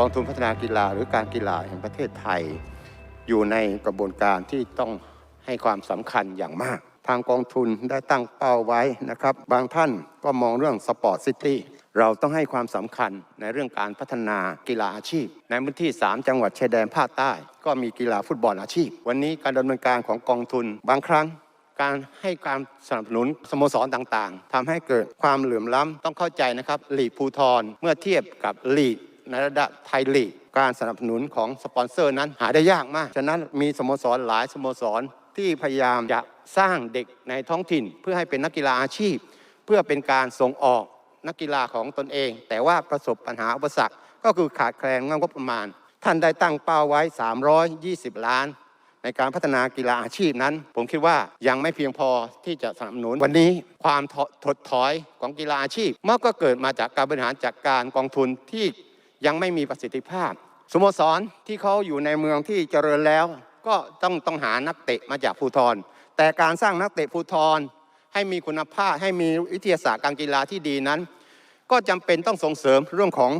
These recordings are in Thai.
กองทุนพัฒนากีฬาหรือการกีฬาแห่งประเทศไทย อยู่ในกระบวนการที่ต้องให้ความสำคัญอย่างมาก ทางกองทุนได้ตั้งเป้าไว้นะครับ บางท่านก็มองเรื่องสปอร์ตซิตี้เราต้องให้ความสำคัญในเรื่องการพัฒนากีฬาอาชีพ ในพื้นที่ 3 จังหวัดชายแดนภาคใต้ ก็มีกีฬาฟุตบอลอาชีพ วันนี้การดำเนินการของกองทุน บางครั้งการให้การสนับสนุนสโมสรต่างๆทำให้เกิดความเหลื่อมล้ำต้องเข้าใจนะครับลีกภูทรเมื่อเทียบกับลีก ในระดับไทยลีก การสนับสนุนของสปอนเซอร์นั้นหาได้ยากมาก ฉะนั้นมีสโมสรหลายสโมสรที่พยายามจะสร้างเด็กในท้องถิ่น เพื่อให้เป็นนักกีฬาอาชีพ เพื่อเป็นการส่งออกนักกีฬาของตนเอง แต่ว่าประสบปัญหาอุปสรรคก็คือขาดแคลนงบประมาณ ท่านได้ตั้งเป้าไว้ 320 ล้าน ในการพัฒนากีฬาอาชีพนั้น ผมคิดว่ายังไม่เพียงพอที่จะสนับสนุนวันนี้ ความถถดถอยของกีฬาอาชีพมันก็เกิดมาจากการบริหารจัดการกองทุนที่ ยังไม่มีประสิทธิภาพ สโมสรที่เขาอยู่ในเมืองที่เจริญแล้ว ก็ต้องต้องหานักเตะมาจากภูทรแต่การสร้างนักเตะภูทรให้มีคุณภาพให้มีวิทยาศาสตร์การกีฬาที่ดีนั้น ก็จำเป็นต้องส่งเสริมเรื่องของ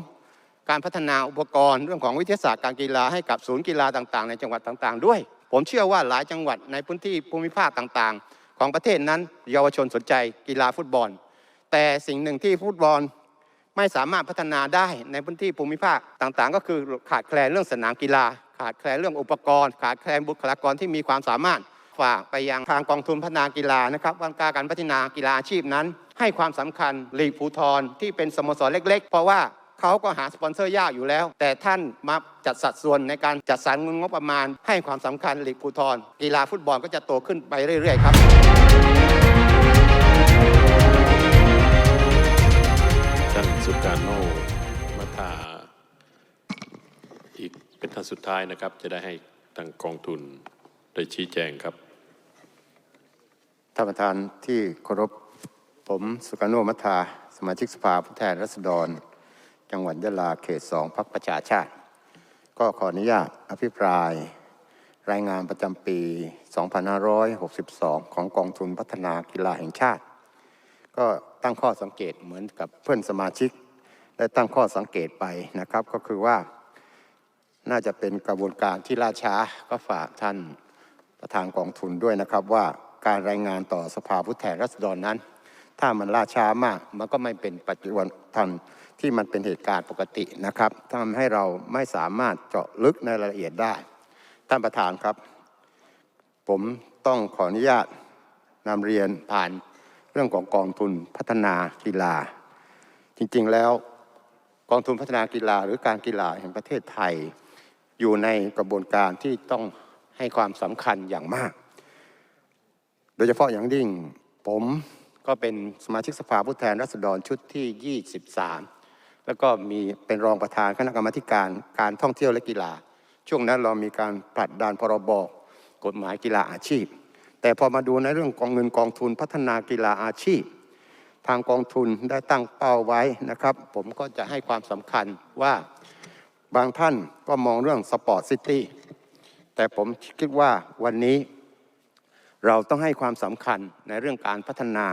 การพัฒนาอุปกรณ์เรื่องของวิทยาศาสตร์การกีฬาให้กับศูนย์กีฬาต่างๆ ในจังหวัดต่างๆ ด้วย ผมเชื่อว่าหลายจังหวัดในพื้นที่ภูมิภาคต่างๆ ของประเทศนั้น เยาวชนสนใจกีฬาฟุตบอล แต่สิ่งหนึ่งที่ฟุตบอล ไม่สามารถพัฒนาได้ในพื้นที่ภูมิภาคต่างๆ ก็คือขาดแคลนเรื่องสนามกีฬา ขาดแคลนเรื่องอุปกรณ์ ขาดแคลนบุคลากรที่มีความสามารถฝากไปยังทางกองทุนพัฒนากีฬานะครับว่ารการพัฒนากีฬาอาชีพนั้น ให้ความสำคัญลีกภูทรที่เป็นสโมสรเล็ก ๆ เพราะว่าเขาก็หาสปอนเซอร์ยากอยู่แล้ว แต่ท่านมาจัดสัดส่วนในการจัดสรรงบประมาณ ให้ความสำคัญลีกภูทรกีฬาฟุตบอลก็จะโตขึ้นไปเรื่อย ๆ ครับ สุการโนมัทาอีกเป็นท่านสุดท้ายนะครับ จะได้ให้ทางกองทุนได้ชี้แจงครับ ท่านประธานที่เคารพผมสุการโนมัทธาสมาชิกสภาผู้แทนราษฎร จังหวัดยะลาเขตสองพักประชาชาติ ก็ขออนุญาตอภิปราย รายงานประจำปี 2562 ของกองทุนพัฒนากีฬาแห่งชาติ ก็ ตั้งข้อสังเกตเหมือนกับเพื่อนสมาชิก ได้ตั้งข้อสังเกตไปนะครับ ก็คือว่าน่าจะเป็นกระบวนการที่ล่าช้าก็ฝากท่านประธานกองทุนด้วยนะครับ ว่าการรายงานต่อสภาผู้แทนราษฎรนั้น ถ้ามันล่าช้ามากมันก็ไม่เป็นปัจจุบันทันที่มันเป็นเหตุการณ์ปกตินะครับทำให้เราไม่สามารถเจาะลึกในรายละเอียดได้ ท่านประธานครับ ผมต้องขออนุญาตนำเรียนผ่าน เรื่องของกองทุนพัฒนากีฬา จริงๆแล้วกองทุนพัฒนากีฬาหรือการกีฬาแห่งประเทศไทย อยู่ในกระบวนการที่ต้องให้ความสำคัญอย่างมาก โดยเฉพาะอย่างยิ่งผมก็เป็นสมาชิกสภาผู้แทนราษฎรชุดที่ 23 แล้วก็มีเป็นรองประธานคณะกรรมการการท่องเที่ยวและกีฬา ช่วงนั้นเรามีการผลัดดานพรบกฎหมายกีฬาอาชีพ แต่พอมาดูในเรื่องกองเงินกองทุนพัฒนากีฬาอาชีพ ทางกองทุนได้ตั้งเป้าไว้นะครับ ผมก็จะให้ความสำคัญว่าบางท่านก็มองเรื่องสปอร์ตซิตี้แต่ผมคิดว่าวันนี้เราต้องให้ความสำคัญในเรื่องการพัฒนา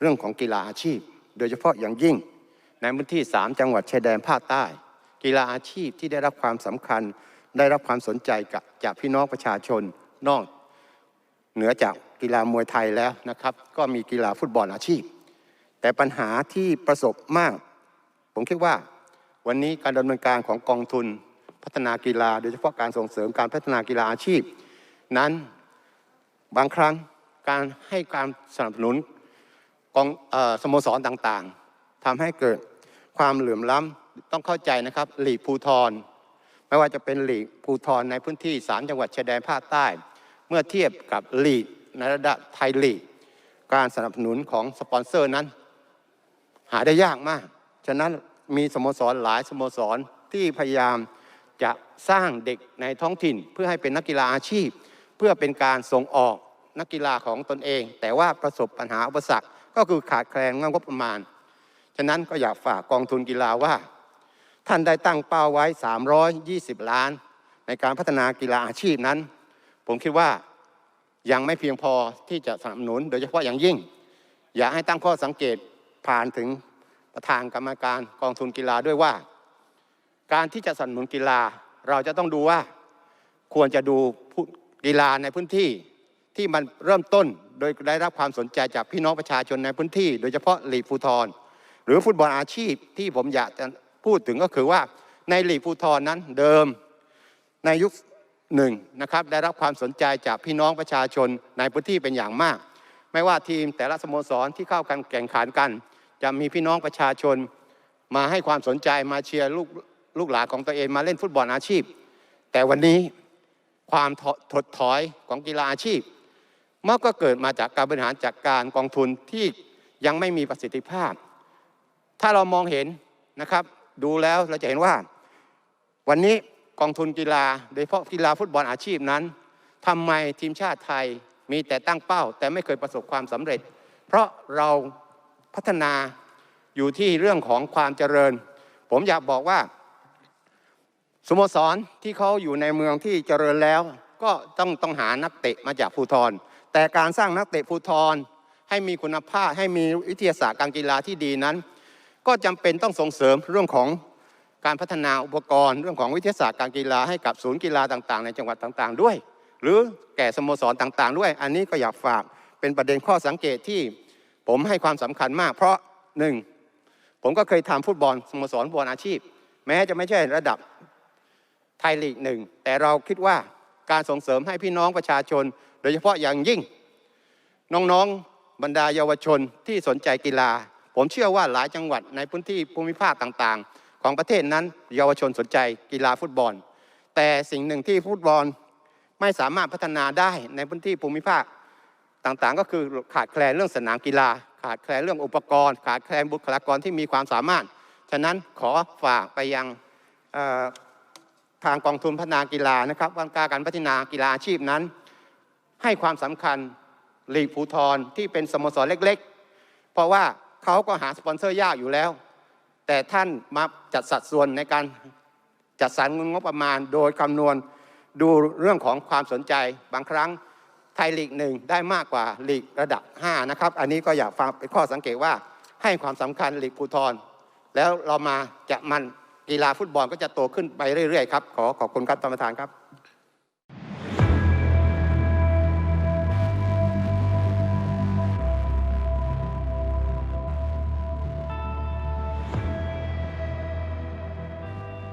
เรื่องของกีฬาอาชีพ โดยเฉพาะอย่างยิ่งในพื้นที่ 3 จังหวัดชายแดนภาคใต้ กีฬาอาชีพที่ได้รับความสำคัญ ได้รับความสนใจกับจากพี่น้องประชาชนนอก เหนือจากกีฬามวยไทยแล้วนะครับ ก็มีกีฬาฟุตบอลอาชีพ แต่ปัญหาที่ประสบมาก ผมคิดว่า วันนี้การดำเนินการของกองทุนพัฒนากีฬา โดยเฉพาะการส่งเสริมการพัฒนากีฬาอาชีพ นั้นบางครั้งการให้การสนับสนุนกองออสโมสรต่างๆทำให้เกิดความเหลื่อมล้ำต้องเข้าใจนะครับหลีกภูทรไม่ว่าจะเป็นหลีกภูทรในพื้นที่สามจังหวัดชายแดนภาคใต้ มื่อเทียบกับลีกในระดับไทยลีก การสนับสนุนของสปอนเซอร์นั้น หาได้ยากมาก ฉะนั้นมีสโมสรหลายสโมสรที่พยายามจะสร้างเด็กในท้องถิ่น เพื่อให้เป็นนักกีฬาอาชีพ เพื่อเป็นการส่งออกนักกีฬาของตนเอง แต่ว่าประสบปัญหาอุปสรรคก็คือขาดแคลนงบประมาณ ฉะนั้นก็อยากฝากกองทุนกีฬาว่า ท่านได้ตั้งเป้าไว้ 320 ล้าน ในการพัฒนากีฬาอาชีพนั้น ผมคิดว่ายังไม่เพียงพอที่จะสนับสนุน โดยเฉพาะอย่างยิ่ง อยากให้ตั้งข้อสังเกตผ่านถึงประธานกรรมการกองทุนกีฬาด้วยว่า การที่จะสนับสนุนกีฬาเราจะต้องดูว่าควรจะดูกีฬาในพื้นที่ที่มันเริ่มต้นโดยได้รับความสนใจจากพี่น้องประชาชนในพื้นที่ โดยเฉพาะลีกฟูทรหรือฟุตบอลอาชีพที่ผมอยากจะพูดถึงก็คือว่าในลีกฟูทรนั้นเดิมในยุค หนึ่งนะครับได้รับความสนใจจากพี่น้องประชาชนในพื้นที่เป็นอย่างมาก ไม่ว่าทีมแต่ละสโมสรที่เข้ากันแข่งขันกัน จะมีพี่น้องประชาชน มาให้ความสนใจมาเชียร์ลูกลูกหลานของตัวเองมาเล่นฟุตบอลอาชีพ แต่วันนี้ความถถดถอยของกีฬาอาชีพมันก็เกิดมาจากการบริหารจัดการกองทุนที่ยังไม่มีประสิทธิภาพ ถ้าเรามองเห็นนะครับ ดูแล้วเราจะเห็นว่า วันนี้ องทุนกีฬา โดยเฉพาะกีฬาฟุตบอลอาชีพนั้นทำไมทีมชาติไทยมีแต่ตั้งเป้า แต่ไม่เคยประสบความสำเร็จ เพราะเราพัฒนาอยู่ที่เรื่องของความเจริญ ผมอยากบอกว่า สโมสรที่เขาอยู่ในเมืองที่เจริญแล้ว ก็ต้องต้องหานักเตะมาจากภูทรแต่การสร้างนักเตะภูทรให้มีคุณภาพให้มีวิทยาศาสตร์การกีฬาที่ดีนั้น ก็จำเป็นต้องส่งเสริมเรื่องของ การพัฒนาอุปกรณ์เรื่องของวิทยาศาสตร์การกีฬาให้กับศูนย์กีฬาต่างๆ ในจังหวัดต่างๆ ด้วย หรือแก่สโมสรต่างๆ ด้วย อันนี้ก็อยากฝากเป็นประเด็นข้อสังเกตที่ผมให้ความสำคัญมาก เพราะหนึ่งผมก็เคยทำฟุตบอลสโมสรฟุตบอลอาชีพ แม้จะไม่ใช่ระดับไทยลีกหนึ่งแต่เราคิดว่าการส่งเสริมให้พี่น้องประชาชน โดยเฉพาะอย่างยิ่ง น้องๆบรรดาเยาวชนที่สนใจกีฬา ผมเชื่อว่าหลายจังหวัดในพื้นที่ภูมิภาคต่างๆ ของประเทศนั้นเยาวชนสนใจกีฬาฟุตบอล แต่สิ่งหนึ่งที่ฟุตบอลไม่สามารถพัฒนาได้ในพื้นที่ภูมิภาคต่างๆ ก็คือขาดแคลนเรื่องสนามกีฬา ขาดแคลนเรื่องอุปกรณ์ ขาดแคลนบุคลากรที่มีความสามารถ ฉะนั้นขอฝากไปยังทางกองทุนพัฒนากีฬานะครับว่าการพัฒนากีฬาอาชีพนั้น ให้ความสำคัญลีกภูทรที่เป็นสโมสรเล็ก ๆ เพราะว่าเขาก็หาสปอนเซอร์ยากอยู่แล้ว แต่ท่านมาจัดสัดส่วนในการจัดสรรงบประมาณ โดยคำนวณดูเรื่องของความสนใจบางครั้งไทยลีกหนึ่งได้มากกว่าลีกระดับ 5 นะครับ อันนี้ก็อยากฟังเป็นข้อสังเกตว่าให้ความสำคัญลีกภูทรแล้วเรามาจะมันกีฬาฟุตบอลก็จะโตขึ้นไปเรื่อยๆครับ ขอขอบคุณครับท่านประธานครับ